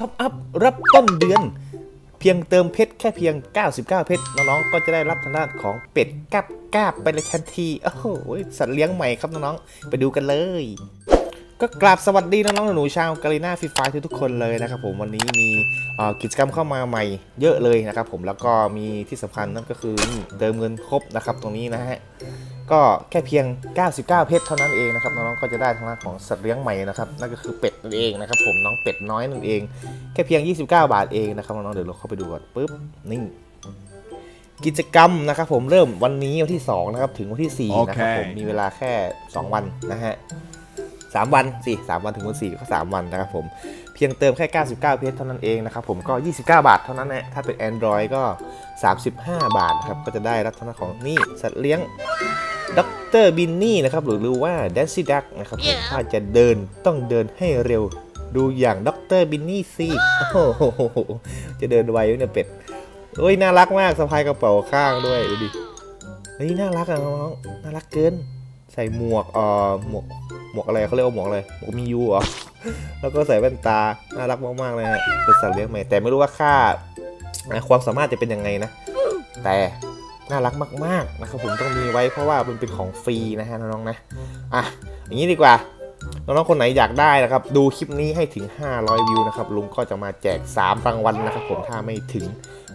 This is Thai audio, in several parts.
ท็อปอัพรับต้นเดือน เพียงเติมเพชรแค่เพียง 99 เพชรน้องๆก็จะได้รับทางด้านของเป็ดกาบกาบไปเลยทันทีโอ้โหสัตว์เลี้ยงใหม่ครับน้องๆไปดูกันเลย ก็กราบสวัสดีน้องๆหนูชาวกาลีน่าฟรีไฟทุกๆคนเลยนะครับผมวันนี้มีกิจกรรมเข้ามาใหม่เยอะเลยนะครับผมแล้วก็มีที่สำคัญนั่นก็คือเติมเงินครบนะครับตรงนี้นะฮะ ก็แค่เพียง 99 เพชรเท่านั้นเองนะครับน้องๆก็จะได้ทางด้านของสัตว์เลี้ยงใหม่นะครับนั่นก็คือเป็ดนั่นเองนะครับผมน้องเป็ดน้อยนั่นเอง แค่เพียง 29 บาทเองนะครับน้องๆเดี๋ยวเราเข้าไปดูก่อนปุ๊บนี่กิจกรรมนะครับผมเริ่มวันนี้วันที่2นะครับถึงวันที่4นะครับผมโอเคมีเวลาแค่ 2 วันนะฮะ สามวันสิสามวันถึงวันสี่ก็สามวันนะครับผมเพียงเติมแค่ 99 เพชรเท่านั้นเองนะครับผมก็ 29 บาทเท่านั้นนะถ้าเป็น Android ก็ 35 บาทนะครับก็จะได้รับทางด้านของนี่สัตว์เลี้ยงด็อกเตอร์บินนี่นะครับหรือหรือว่า d a n c y Duck นะครับผมถ้าจะเดินต้องเดินให้เร็วดูอย่างด็อกเตอร์บินนี่สิโอ้โหจะเดินไวเนี่ยเป็ดเอ้ยน่ารักมากสะพายกระเป๋าข้างด้วยดูดิเฮ้ยน่ารักอะน้องๆน่ารักเกิน ใส่หมวกเอ่อหมวกหมวกอะไรเขาเรียกว่าหมวกอะไรหมวกมียูเหรอแล้วก็ใส่แว่นตาน่ารักมากๆเลยฮะเป็นสัตว์เลี้ยงใหม่แต่ไม่รู้ว่าค่าความสามารถจะเป็นยังไงนะ แต่น่ารักมากๆนะครับผมต้องมีไว้เพราะว่ามันเป็นของฟรีนะฮะน้องๆนะอะอย่างนี้ดีกว่าน้องๆคนไหนอยากได้นะครับ ดูคลิปนี้ให้ถึง 500 วิวนะครับลุงก็จะมาแจก 3 รางวัลนะครับผมถ้าไม่ถึง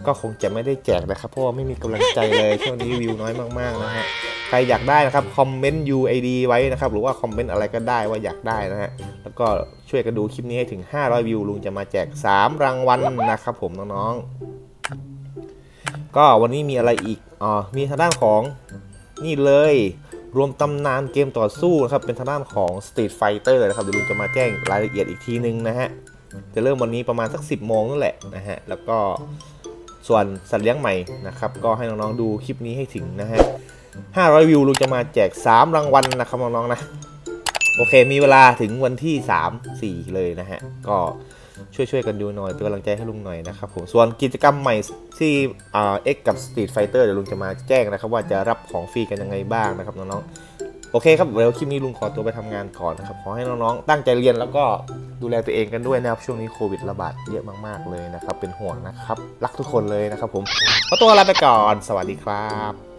ก็คงจะไม่ได้แจกนะครับเพราะว่าไม่มีกำลังใจเลยช่วงนี้วิวน้อยมากๆนะฮะ ใครอยากได้นะครับคอมเมนต์ UID ไว้นะครับหรือว่าคอมเมนต์อะไรก็ได้ว่าอยากได้นะฮะแล้วก็ช่วยกันดูคลิปนี้ให้ถึง 500 วิวลุงจะมาแจก 3 รางวัลนะครับผมน้องๆ ก็วันนี้มีอะไรอีกอ๋อมีทางด้านของนี่เลยรวมตำนานเกมต่อสู้นะครับเป็นทางด้านของ Street Fighter นะครับเดี๋ยวลุงจะมาแจ้งรายละเอียดอีกทีนึงนะฮะจะเริ่มวันนี้ประมาณสัก 10โมงนั่นแหละนะฮะแล้วก็ ส่วนสัตว์เลี้ยงใหม่นะครับ ก็ให้น้องๆดูคลิปนี้ให้ถึงนะฮะ 500 วิวลุงจะมาแจก 3 รางวัลนะครับน้องๆนะ โอเค มีเวลาถึงวันที่ 3 4 เลยนะฮะ ก็ช่วยๆกันดูหน่อยเป็นกำลังใจให้ลุงหน่อยนะครับผม ส่วนกิจกรรมใหม่ที่เอ่า X กับ Street Fighter เดี๋ยวลุงจะมาแจ้งนะครับ ว่าจะรับของฟรีกันยังไงบ้างนะครับน้องๆโอเคครับเดี๋ยวคลิปนี้ลุงขอตัวไปทำงานก่อนนะครับ ขอให้น้องๆตั้งใจเรียนแล้วก็ ดูแลตัวเองกันด้วยนะครับ ช่วงนี้โควิดระบาดเยอะมากๆเลยนะครับ เป็นห่วงนะครับ รักทุกคนเลยนะครับผมขอตัวลาไปก่อน สวัสดีครับ